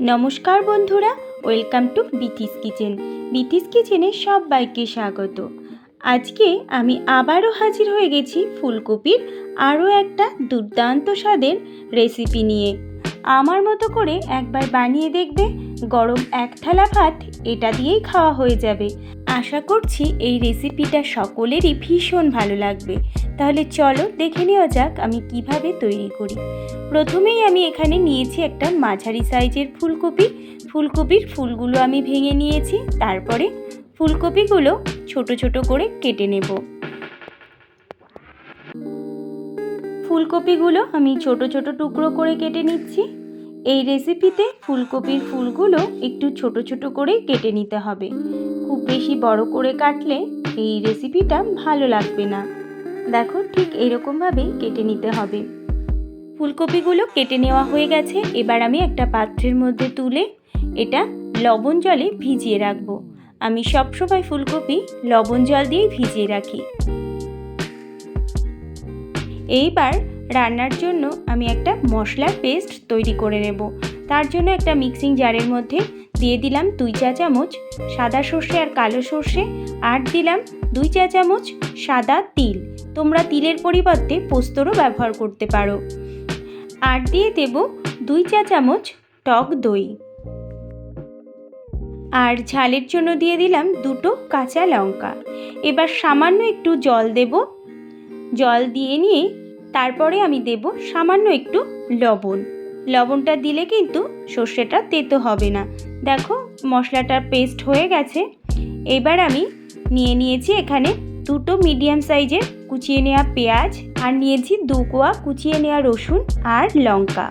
নমস্কার বন্ধুরা, welcome to Bithi's kitchen. Bithi's কিচেনে সবাইকে স্বাগত। আজকে আমি আবারও হাজির হয়ে গেছি ফুলকপির আরও একটা দুর্দান্ত স্বাদের রেসিপি নিয়ে। আমার মতো করে একবার বানিয়ে দেখবে, গরম এক থালা ভাত, এটা দিয়েই খাওয়া হয়ে যাবে। আশা করছি এই রেসিপিটা সকলেরই ভীষণ ভালো লাগবে। তাহলে চলো দেখে নেওয়া যাক আমি কীভাবে তৈরি করি। প্রথমেই আমি এখানে নিয়েছি একটা মাঝারি সাইজের ফুলকপি। ফুলকপির ফুলগুলো আমি ভেঙে নিয়েছি, তারপরে ফুলকপিগুলো ছোট ছোট করে কেটে নেব। ফুলকপিগুলো আমি ছোট ছোট টুকরো করে কেটে নিচ্ছি। এই রেসিপিতে ফুলকপির ফুলগুলো একটু ছোট ছোট করে কেটে নিতে হবে। খুব বেশি বড় করে কাটলে এই রেসিপিটা ভালো লাগবে না। দেখো ঠিক এরকমভাবেই কেটে নিতে হবে। ফুলকপিগুলো কেটে নেওয়া হয়ে গেছে। এবার আমি একটা পাত্রের মধ্যে তুলে এটা লবণ জলে ভিজিয়ে রাখব। আমি সবসময় ফুলকপি লবণ জল দিয়েই ভিজিয়ে রাখি। এইবার রান্নার জন্য আমি একটা মশলার পেস্ট তৈরি করে নেব। তার জন্য একটা মিক্সিং জারের মধ্যে দিয়ে দিলাম দুই চা চামচ সাদা সর্ষে আর কালো সর্ষে আর দিলাম দুই চা চামচ সাদা তিল। তোমরা তিলের পরিবর্তে পোস্তরও ব্যবহার করতে পারো। আর দিয়ে দেব দুই চা চামচ টক দই। আর ঝালের জন্য দিয়ে দিলাম দুটো কাঁচা লঙ্কা। এবার সামান্য একটু জল দেব জল দিয়ে নিয়ে তারপরে আমি দেব সামান্য একটু লবণ। লবণটা দিলে কিন্তু সর্ষেটা তেতো হবে না। দেখো মশলাটার পেস্ট হয়ে গেছে। এবার আমি নিয়ে নিয়েছি এখানে দুটো মিডিয়াম সাইজের কুচিয়ে নেওয়া পেঁয়াজ আর নিয়েছি দু কোয়া কুচিয়ে নেওয়া রসুন আর লঙ্কা।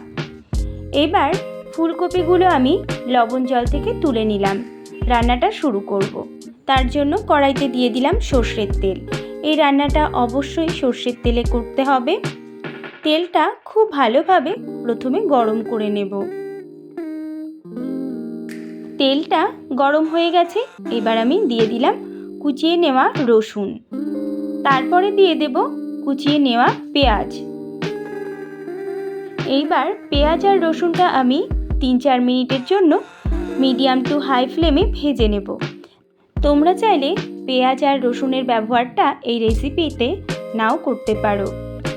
এবার ফুলকপিগুলো আমি লবণ জল থেকে তুলে নিলাম। রান্নাটা শুরু করব। তার জন্য কড়াইতে দিয়ে দিলাম সর্ষের তেল। এই রান্নাটা অবশ্যই সর্ষের তেলে করতে হবে। তেলটা খুব ভালোভাবে প্রথমে গরম করে নেব। তেলটা গরম হয়ে গেছে, এবার আমি দিয়ে দিলাম কুচিয়ে নেওয়া রসুন। তারপরে দিয়ে দেব কুচিয়ে নেওয়া পেঁয়াজ। এইবার পেঁয়াজ আর রসুনটা আমি তিন চার মিনিটের জন্য মিডিয়াম টু হাই ফ্লেমে ভেজে নেব। তোমরা চাইলে পেঁয়াজ আর রসুনের ব্যবহারটা এই রেসিপিতে নাও করতে পারো।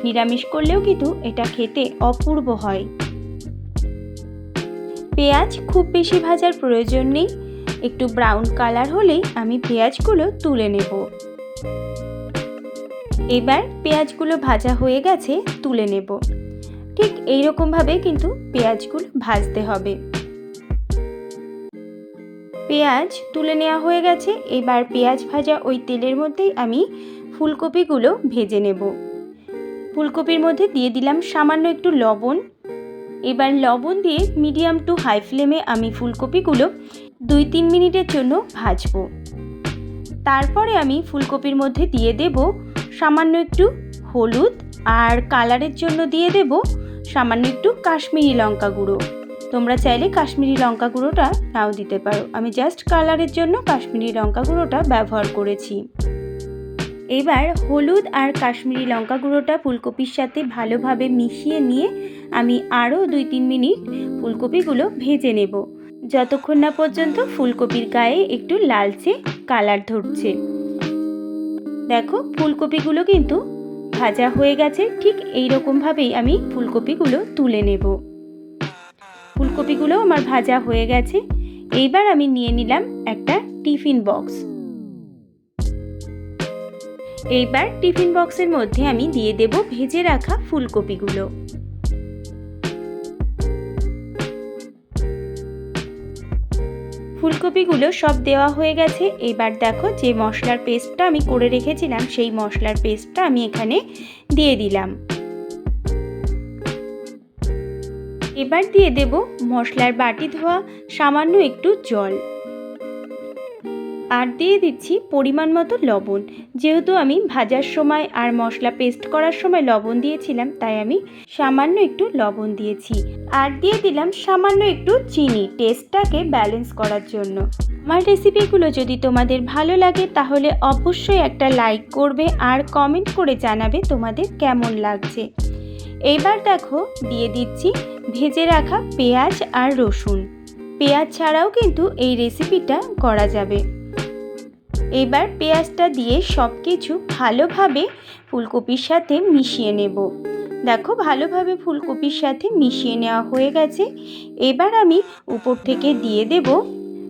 নিরামিষ করলেও কিন্তু এটা খেতে অপূর্ব হয়। পেঁয়াজ খুব বেশি ভাজার প্রয়োজন নেই। একটু ব্রাউন কালার হলেই আমি পেঁয়াজগুলো তুলে নেব। এবার পেঁয়াজগুলো ভাজা হয়ে গেছে তুলে নেব। ঠিক এইরকমভাবে কিন্তু পেঁয়াজগুলো ভাজতে হবে। পেঁয়াজ তুলে নেওয়া হয়ে গেছে। এবার পেঁয়াজ ভাজা ওই তেলের মধ্যেই আমি ফুলকপিগুলো ভেজে নেব। ফুলকপির মধ্যে দিয়ে দিলাম সামান্য একটু লবণ। এবার লবণ দিয়ে মিডিয়াম টু হাই ফ্লেমে আমি ফুলকপিগুলো দুই তিন মিনিটের জন্য ভাজবো। তারপরে আমি ফুলকপির মধ্যে দিয়ে দেব সামান্য একটু হলুদ আর কালারের জন্য দিয়ে দেব সামান্য একটু কাশ্মীরি লঙ্কা গুঁড়ো। তোমরা চাইলে কাশ্মীরি লঙ্কা গুঁড়োটা নাও দিতে পারো। আমি জাস্ট কালারের জন্য কাশ্মীরি লঙ্কা গুঁড়োটা ব্যবহার করেছি। এবার হলুদ আর কাশ্মীরি লঙ্কা গুঁড়োটা ফুলকপির সাথে ভালোভাবে মিশিয়ে নিয়ে আমি আরও দুই তিন মিনিট ফুলকপিগুলো ভেজে নেব। যতক্ষণ না পর্যন্ত ফুলকপির গায়ে একটু লালচে কালার ধরছে। দেখো, ফুলকপিগুলো কিন্তু ভাজা হয়ে গেছে। ঠিক এই রকমভাবেই আমি ফুলকপিগুলো তুলে নেব। ফুলকপিগুলো আমার ভাজা হয়ে গেছে। এইবার আমি নিয়ে নিলাম একটা টিফিন বক্স। এইবার টিফিন বক্সের মধ্যে আমি দিয়ে দেব ভেজে রাখা ফুলকপিগুলো। ফুলকপিগুলো সব দেওয়া হয়ে গেছে। এবার দেখো যে মশলার পেস্টটা আমি করে রেখেছিলাম, সেই মশলার পেস্টটা আমি এখানে দিয়ে দিলাম। এবার দিয়ে দেব মশলার বাটি ধোয়া, সামান্য একটু জল। আর দিয়ে দিচ্ছি পরিমাণ মতো লবণ। যেহেতু আমি ভাজার সময় আর মশলা পেস্ট করার সময় লবণ দিয়েছিলাম, তাই আমি সামান্য একটু লবণ দিয়েছি। আর দিয়ে দিলাম সামান্য একটু চিনি টেস্টটাকে ব্যালেন্স করার জন্য। আমার রেসিপিগুলো যদি তোমাদের ভালো লাগে, তাহলে অবশ্যই একটা লাইক করবে আর কমেন্ট করে জানাবে তোমাদের কেমন লাগছে। এইবার দেখো, দিয়ে দিচ্ছি ভেজে রাখা পেঁয়াজ আর রসুন। পেঁয়াজ ছাড়াও কিন্তু এই রেসিপিটা করা যাবে। এবার পেঁয়াজটা দিয়ে সব কিছু ভালোভাবে ফুলকপির সাথে মিশিয়ে নেব। দেখো, ভালোভাবে ফুলকপির সাথে মিশিয়ে নেওয়া হয়ে গেছে। এবার আমি উপর থেকে দিয়ে দেব।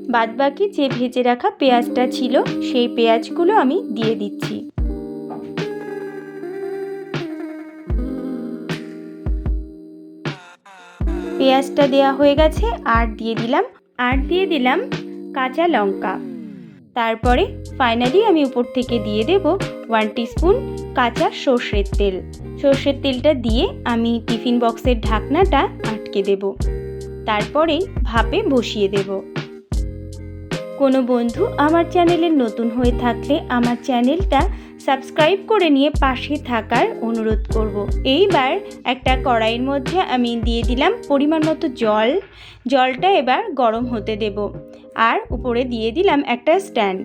বাদবাকি যে ভেজে রাখা পেঁয়াজটা ছিল, সেই পেঁয়াজগুলো আমি দিয়ে দিচ্ছি। পেঁয়াজটা দেওয়া হয়ে গেছে, আর দিয়ে দিলাম, আর দিয়ে দিলাম কাঁচা লঙ্কা। তারপরে ফাইনালি আমি উপর থেকে দিয়ে দেব ওয়ান স্পুন কাঁচা সর্ষের তেল। সর্ষের তেলটা দিয়ে আমি টিফিন বক্সের ঢাকনাটা আটকে দেব। তারপরে ভাপে বসিয়ে দেব। কোনো বন্ধু আমার চ্যানেলের নতুন হয়ে থাকলে আমার চ্যানেলটা সাবস্ক্রাইব করে নিয়ে পাশে থাকার অনুরোধ করব। এইবার একটা কড়াইয়ের মধ্যে আমি দিয়ে দিলাম পরিমাণ মতো জল। জলটা এবার গরম হতে দেব আর উপরে দিয়ে দিলাম একটা স্ট্যান্ড।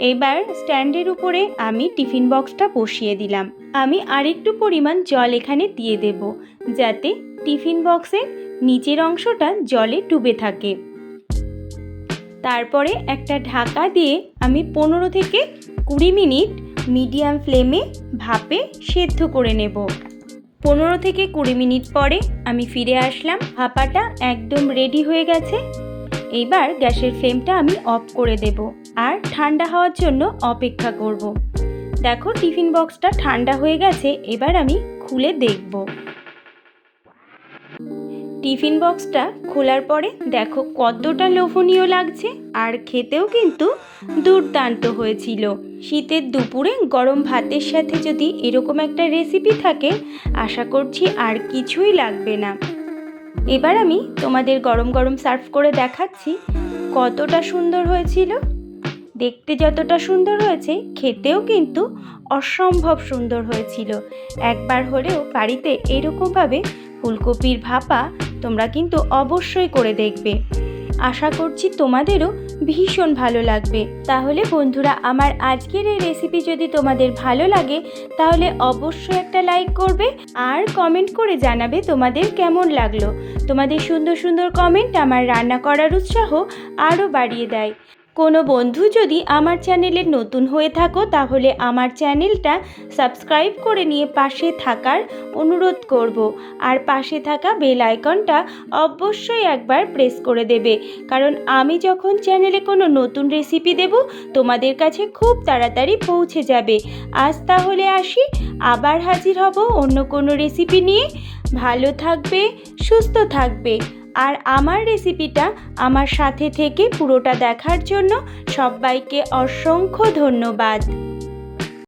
এবার স্ট্যান্ডের উপরে আমি টিফিন বক্সটা বসিয়ে দিলাম। আমি আরেকটু পরিমাণ জল এখানে দিয়ে দেব যাতে টিফিন বক্সের নিচের অংশটা জলে ডুবে থাকে। তারপরে একটা ঢাকা দিয়ে আমি পনেরো থেকে কুড়ি মিনিট মিডিয়াম ফ্লেমে ভাপে সেদ্ধ করে নেব। পনেরো থেকে কুড়ি মিনিট পরে আমি ফিরে আসলাম, ভাপাটা একদম রেডি হয়ে গেছে। এবার গ্যাসের ফ্লেমটা আমি অফ করে দেব আর ঠান্ডা হওয়ার জন্য অপেক্ষা করব। দেখো টিফিন বক্সটা ঠান্ডা হয়ে গেছে, এবার আমি খুলে দেখব। টিফিন বক্সটা খোলার পরে দেখো কতটা লোভনীয় লাগছে আর খেতেও কিন্তু দুর্দান্ত হয়েছিল। শীতের দুপুরে গরম ভাতের সাথে যদি এরকম একটা রেসিপি থাকে, আশা করছি আর কিছুই লাগবে না। এবার আমি তোমাদের গরম গরম সার্ভ করে দেখাচ্ছি কতটা সুন্দর হয়েছিল। দেখতে যতটা সুন্দর হয়েছে, খেতেও কিন্তু অসম্ভব সুন্দর হয়েছিল। একবার হলেও বাড়িতে এরকমভাবে ফুলকপির ভাপা তোমরা কিন্তু অবশ্যই করে দেখবে। আশা করছি তোমাদেরও ভীষণ ভালো লাগবে। তাহলে বন্ধুরা, আমার আজকের এই রেসিপি যদি তোমাদের ভালো লাগে, তাহলে অবশ্যই একটা লাইক করবে আর কমেন্ট করে জানাবে তোমাদের কেমন লাগল। তোমাদের সুন্দর সুন্দর কমেন্ট আমার রান্না করার উৎসাহ আরও বাড়িয়ে দেয়। কোনো বন্ধু যদি আমার চ্যানেলে নতুন হয়ে থাকো, তাহলে আমার চ্যানেলটা সাবস্ক্রাইব করে নিয়ে পাশে থাকার অনুরোধ করব। আর পাশে থাকা বেল আইকনটা অবশ্যই একবার প্রেস করে দেবে। কারণ আমি যখন চ্যানেলে কোনো নতুন রেসিপি দেব, তোমাদের কাছে খুব তাড়াতাড়ি পৌঁছে যাবে। আজ তাহলে আসি, আবার হাজির হব অন্য কোনো রেসিপি নিয়ে। ভালো থাকবে, সুস্থ থাকবে। আর আমার রেসিপিটা আমার সাথে থেকে পুরোটা দেখার জন্য সবাইকে অসংখ্য ধন্যবাদ।